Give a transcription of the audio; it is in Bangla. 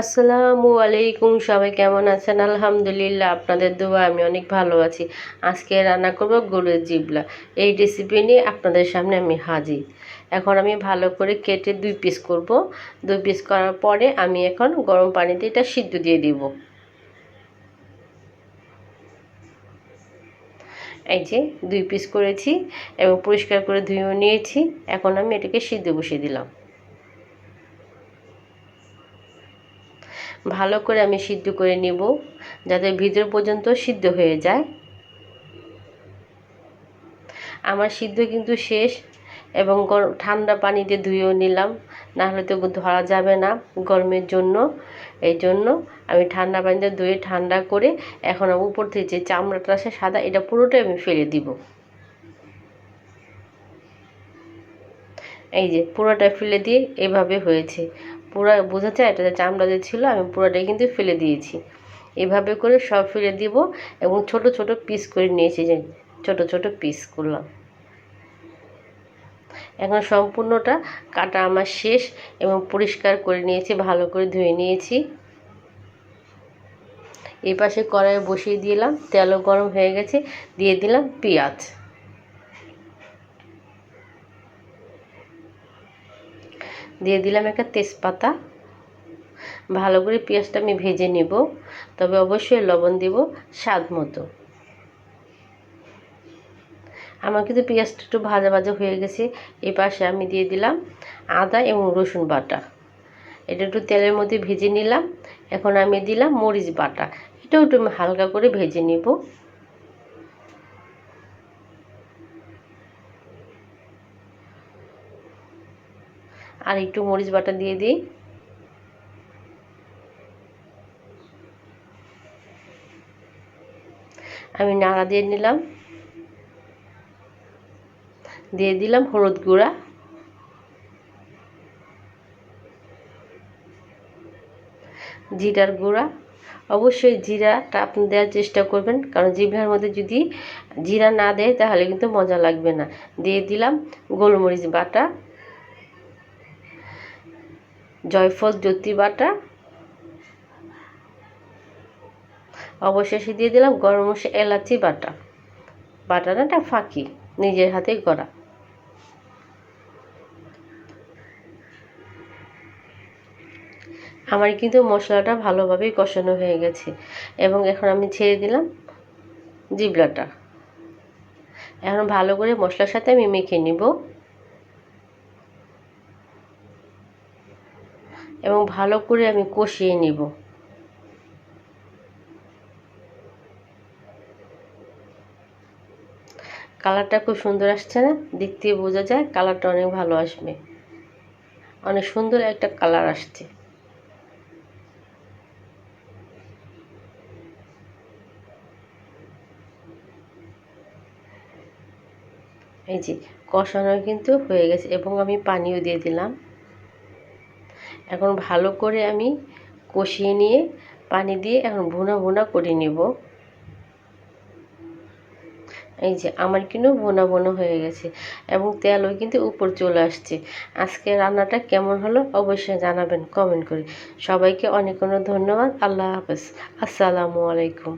আসসালামু আলাইকুম, সবাই কেমন আছেন? আলহামদুলিল্লাহ, আপনাদের দোয়া, আমি অনেক ভালো আছি। আজকে রান্না করব গরুর জিবলা। এই রেসিপি নিয়ে আপনাদের সামনে আমি হাজির। এখন আমি ভালো করে কেটে দুই পিস করব। দুই পিস করার পরে আমি এখন গরম পানিতে এটা সিদ্ধ দিয়ে দিব। এই যে দুই পিস করেছি এবং পরিষ্কার করে ধুয়েও নিয়েছি। এখন আমি এটাকে সিদ্ধ বসিয়ে দিলাম। ভালো করে আমি সিদ্ধ করে নেব, যাতে ভিতর পর্যন্ত সিদ্ধ হয়ে যায়। আমার সিদ্ধ কিন্তু শেষ এবং ঠান্ডা পানিতে ধুয়েও নিলাম না হলে তো ধরা যাবে না গরমের জন্য। এই জন্য আমি ঠান্ডা পানিতে ধুয়ে ঠান্ডা করে এখন উপর থেকে যে চামড়াটা আছে সাদা, এটা পুরোটাই আমি ফেলে দিব। এই যে পুরোটা ফেলে দিয়ে এভাবে হয়েছে। পুরো বোঝা যায় এটা চামড়া যে ছিল, আমি পুরোটাই কিন্তু ফেলে দিয়েছি। এভাবে করে সব ফেলে দিব এবং ছোট ছোট পিস করে নিয়েছি, যে ছোট ছোট পিস করলাম এখন সম্পূর্ণটা কাটা আমার শেষ এবং পরিষ্কার করে নিয়েছি, ভালো করে ধুয়ে নিয়েছি। এই পাশে কড়াই বসিয়ে দিলাম, তেলও গরম হয়ে গেছে, দিয়ে দিলাম পেঁয়াজ। দিয়ে দিলাম একটা তেজপাতা। ভালো করে পেঁয়াজটা আমি ভেজে নেব। তবে অবশ্যই লবণ দেব স্বাদ মতো। আমার কিন্তু পেঁয়াজটা একটু ভাজা ভাজা হয়ে গেছে। এ পাশে আমি দিয়ে দিলাম আদা এবং রসুন বাটা। এটা একটু তেলের মধ্যে ভেজে নিলাম। এখন আমি দিলাম মরিচ বাটা। এটাও একটু হালকা করে ভেজে নিব। আর একটু মরিচ বাটা দিয়ে দিই। আমি নাড়া দিয়ে নিলাম। দিয়ে দিলাম হলুদ গুঁড়া। জিরার গুঁড়া। অবশ্যই জিরাটা আপনি দেওয়ার চেষ্টা করবেন, কারণ জিভার মধ্যে যদি জিরা না দেয়, তাহলে কিন্তু মজা লাগবে না। দিয়ে দিলাম গোলমরিচ বাটা। জয়ফল জ্যোতি বাটা অবশেষে দিয়ে দিলাম গরম মশলা এলাচি বাটা। বাটাটা ফাঁকি, নিজের হাতে করা। আমার কিন্তু মশলাটা ভালোভাবেই কষানো হয়ে গেছে এবং এখন আমি ছেড়ে দিলাম জিবলাটা এখন ভালো করে মশলার সাথে আমি মেখে নিব। এবং ভালো করে আমি কষিয়ে নিব। কালারটা খুব সুন্দর আসছে না? দেখতে বোঝা যায় কালারটা অনেক ভালো আসবে। অনেক সুন্দর একটা কালার আসছে। এই যে কষানো কিন্তু হয়ে গেছে এবং আমি পানিও দিয়ে দিলাম। এখন ভালো করে আমি কষিয়ে নিয়ে পানি দিয়ে এখন ভুনা ভুনা করে নেব। এই যে আমার কিন্তু ভোনা ভোনা হয়ে গেছে এবং তেলও কিন্তু উপর চলে আসছে। আজকে রান্নাটা কেমন হলো অবশ্যই জানাবেন, কমেন্ট করে। সবাইকে অনেক অনেক ধন্যবাদ, আল্লাহ হাফেজ। আসসালামু আলাইকুম।